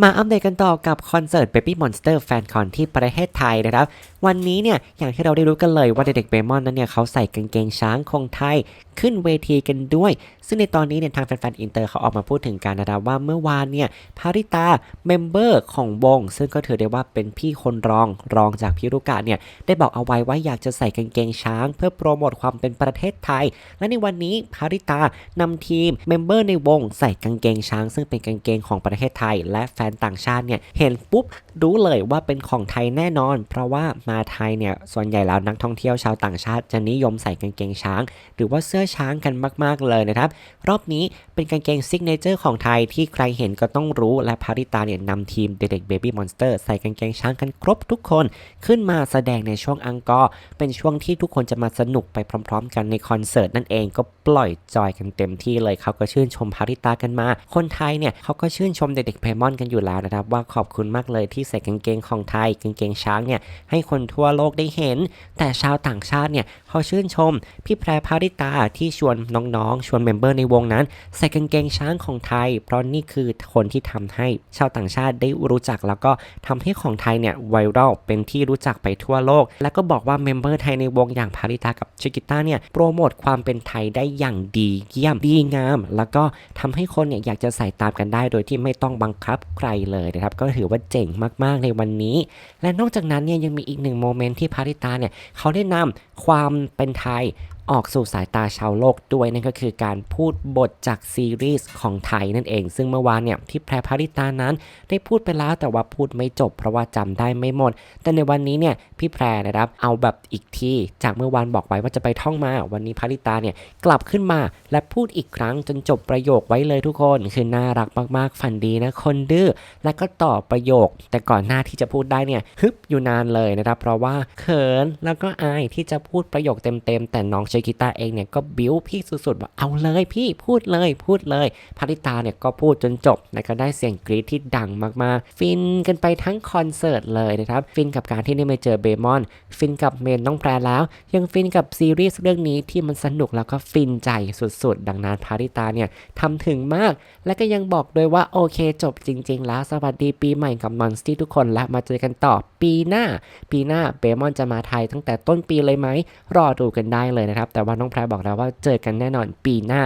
มาอัปเดตกันต่อกับคอนเสิร์ต Baby Monster Fan Con ที่ประเทศไทยนะครับ วันนี้เนี่ยอย่างที่เราได้รู้กันเลยว่าเด็กๆเบมอนนั้นเนี่ยเขาใส่กางเกงช้างคงไทยขึ้นเวทีกันด้วย ซึ่งในตอนนี้เนี่ยทางแฟนๆอินเตอร์เขาออกมาพูดถึงการนะครับว่าเมื่อวานเนี่ยพาริตาเมมเบอร์ของวงซึ่งก็ถือได้ว่าเป็นพี่คนรองรองจากพิรุกะเนี่ยได้บอกเอาไว้ว่าอยากจะใส่กางเกงช้าง เพื่อโปรโมทความเป็นประเทศไทย และในวันนี้พาริตานำทีมเมมเบอร์ในวงใส่กางเกงช้าง ซึ่งเป็นกางเกงของประเทศไทย และแนต่างชาติเนี่ยเห็นปุ๊บรู้เลยว่าเป็นของไทยแน่นอน เพราะว่ามาไทยเนี่ยส่วนใหญ่แล้วนักท่องเที่ยวชาวต่างชาติจะนิยมใส่กางเกงช้าง หรือว่าเสื้อช้างกันมาก ๆ เลยนะครับ รอบนี้เป็นกางเกงซิกเนเจอร์ของไทยที่ใครเห็นก็ต้องรู้และพาริตาเนี่ยนำทีมเด็กๆ Baby Monster ใส่กางเกงช้างกันครบทุกคนขึ้นมาแสดงในช่วงอังกอร์เป็นช่วงที่ทุกคนจะมาสนุกไปพร้อม ๆ กันในคอนเสิร์ตนั่นเองก็ปล่อยจอยกันเต็มที่เลยเขาก็ชื่นชมพาริตากันมา คนไทยเนี่ยเขาก็ชื่นชมเด็กๆเพมอนกันอยู่แล้วนะครับ ว่าขอบคุณมากเลยที่ใส่กางเกงของไทยกางเกงช้างเนี่ยให้คนทั่วโลกได้เห็น แต่ชาวต่างชาติเนี่ยเขาชื่นชม พี่แพรพาริตาที่ชวนน้องๆ ชวนเมมเบอร์ในวงนั้น ใส่กางเกงช้างของไทย เพราะนี่คือคนที่ทำให้ชาวต่างชาติได้รู้จักแล้วก็ทำให้ของไทยเนี่ยไวรัลเป็นที่รู้จักไปทั่วโลก แล้วก็บอกว่าเมมเบอร์ไทยในวงอย่างพาริตากับชิกิต้าเนี่ยโปรโมทความเป็นไทยได้อย่างดีเยี่ยมดีงาม แล้วก็ทำให้คนเนี่ยอยากจะใส่ตามกันได้ โดยที่ไม่ต้องบังคับใครเลยนะครับก็ถือว่าเจ๋งมากๆในวันนี้ และนอกจากนั้นเนี่ยยังมีอีกหนึ่งโมเมนต์ที่พาริตาเนี่ยเขาได้นำความเป็นไทยออกสู่สายตาชาวโลกด้วยนั่นก็คือการพูดบทจากซีรีส์ของไทยนั่นเอง ซึ่งเมื่อวานเนี่ยที่แพรพาริตานั้น ได้พูดไปแล้วแต่ว่าพูดไม่จบ เพราะว่าจำได้ไม่หมด แต่ในวันนี้เนี่ยพี่แพรนะครับเอาแบบอีกทีจากเมื่อวานบอกไว้ว่าจะไปท่องมา วันนี้พาริตาเนี่ยกลับขึ้นมาและพูดอีกครั้งจนจบประโยคไว้เลยทุกคนคือน่ารักมากๆฝันดีนะคนดื้อและก็ต่อประโยค แต่ก่อนหน้าที่จะพูดได้เนี่ยฮึบอยู่นานเลยนะครับเพราะว่าเขินแล้วก็อายที่จะพูดประโยคเต็มๆแต่น้องเชกิตาเองเนี่ยก็บิ้วพี่สุดๆว่าเอาเลยพี่พูดเลยพูดเลยพาริตาเนี่ยก็พูดจนจบและก็ได้เสียงกรี๊ดที่ดังมากๆ ฟินกันไปทั้งคอนเสิร์ตเลยนะครับ ฟินกับการที่ได้มาเจอเบมอน ฟินกับเมนน้องแพรแล้ว ยังฟินกับซีรีส์เรื่องนี้ที่มันสนุกแล้วก็ฟินใจสุดๆ ดังนั้นพาริตาเนี่ยทำถึงมาก และก็ยังบอกด้วยว่าโอเคจบจริง ๆ แล้วสวัสดีปีใหม่กับมอนสตี้ทุกคนและมาเจอกันต่อปีหน้า ปีหน้าเบมอนจะมาไทยตั้งแต่ต้นปีเลยไหมรอดูกันได้เลยนะครับแต่ว่าน้องแพรบอกแล้วว่าเจอกันแน่นอนปีหน้า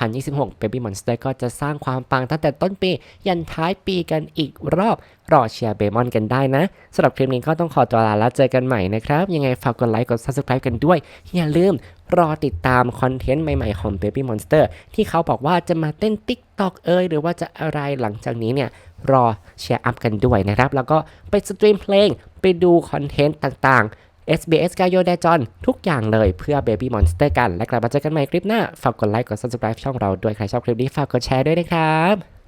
2026 Baby Monster ก็จะสร้างความปังตั้งแต่ต้นปี ยันท้ายปีกันอีกรอบ รอเชียร์เบมอนกันได้นะสำหรับคลิปนี้ก็ต้องขอตัวลาแล้วเจอกันใหม่นะครับ ยังไงฝากกดไลค์กด Subscribe กันด้วย อย่าลืมรอติดตามคอนเทนต์ใหม่ๆของ Baby Monster ที่เขาบอกว่าจะมาเต้น TikTok เอยหรือว่าจะอะไรหลังจากนี้เนี่ยรอแชร์อัพกันด้วยนะครับ แล้วก็ไปสตรีมเพลงไปดูคอนเทนต์ต่างๆ SBS กายโยเดจอนทุกอย่างเลยเพื่อ Baby Monster กัน และกลับมาเจอกันใหม่คลิปหน้า ฝากกดไลค์กด Subscribe ช่องเราด้วยใครชอบคลิปนี้ฝากกดแชร์ด้วยนะครับ